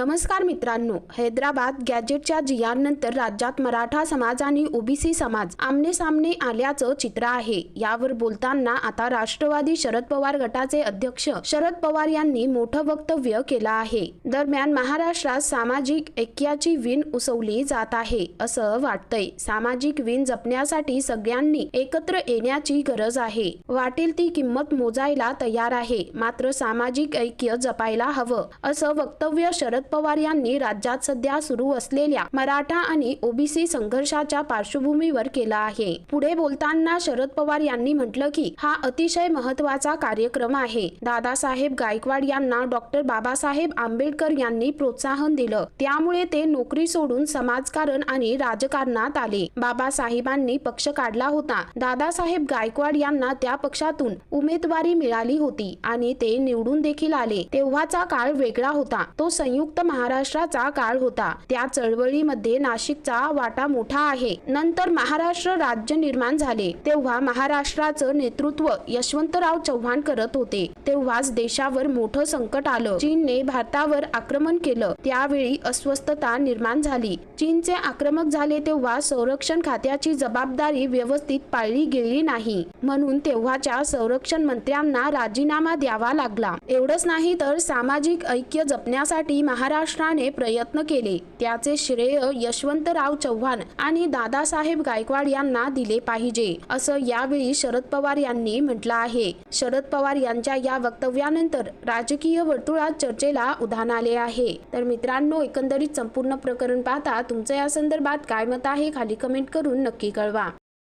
नमस्कार मित्रांनो हैदराबाद गॅजेटच्या जियानंतर राज्यात मराठा समाज आणि ओबीसी समाज आमने सामने आल्याचं चित्र आहे. यावर बोलताना आता राष्ट्रवादी शरद पवार गटाचे अध्यक्ष शरद पवार यांनी मोठं वक्तव्य केलं आहे. दरम्यान महाराष्ट्रात सामाजिक ऐक्याची विण उसवली जात आहे असं वाटतंय. सामाजिक विण जपण्यासाठी सगळ्यांनी एकत्र येण्याची गरज आहे. वाटेल ती किंमत मोजायला तयार आहे. मात्र सामाजिक ऐक्य जपायला हवं असं वक्तव्य शरद पवार यांनी राज्यात सध्या सुरू असलेल्या मराठा आणि ओबीसी संघर्षाच्या पार्श्वभूमीवर केला आहे. पुढे बोलताना शरद पवार यांनी म्हटलं की हा अतिशय महत्त्वाचा कार्यक्रम आहे. दादासाहेब गायकवाड यांना डॉक्टर बाबासाहेब आंबेडकर यांनी प्रोत्साहन दिलं. त्यामुळे ते नोकरी सोडून समाजकारण आणि राजकारणात आले. बाबासाहेबांनी पक्ष काढला होता. दादासाहेब गायकवाड यांना त्या पक्षातून उमेदवारी मिळाली होती आणि ते निवडून देखील आले. तेव्हाचा काळ वेगळा होता. तो संयुक्त महाराष्ट्राचा काळ होता. त्या चळवळीमध्ये नाशिकचा वाटा मोठा आहे. नंतर महाराष्ट्र राज्य निर्माण झाले. तेव्हा महाराष्ट्राचं नेतृत्व यशवंतराव चव्हाण करत होते. तेव्हाच देशावर मोठं संकट आलं. चीनने भारतावर आक्रमण केलं. त्यावेळी अस्वस्थता निर्माण झाली. चीनचे आक्रमक झाले तेव्हा संरक्षण खात्याची जबाबदारी व्यवस्थित पाळली गेली नाही. म्हणून तेव्हाच्या संरक्षण मंत्र्यांना राजीनामा द्यावा लागला. एवढंच नाही तर सामाजिक ऐक्य जपण्यासाठी महाराष्ट्राने प्रयत्न केले. त्याचे श्रेय यशवंतराव चव्हाण आणि दादासाहेब गायकवाड यांना दिले पाहिजे असं यावेळी शरद पवार यांनी म्हटलं आहे. शरद पवार यांच्या या वक्तव्यानंतर राजकीय वर्तुळात चर्चेला उधाण आले आहे. तर मित्रांनो एकंदरीत संपूर्ण प्रकरण पाहता तुमचं या संदर्भात काय मत आहे खाली कमेंट करून नक्की कळवा.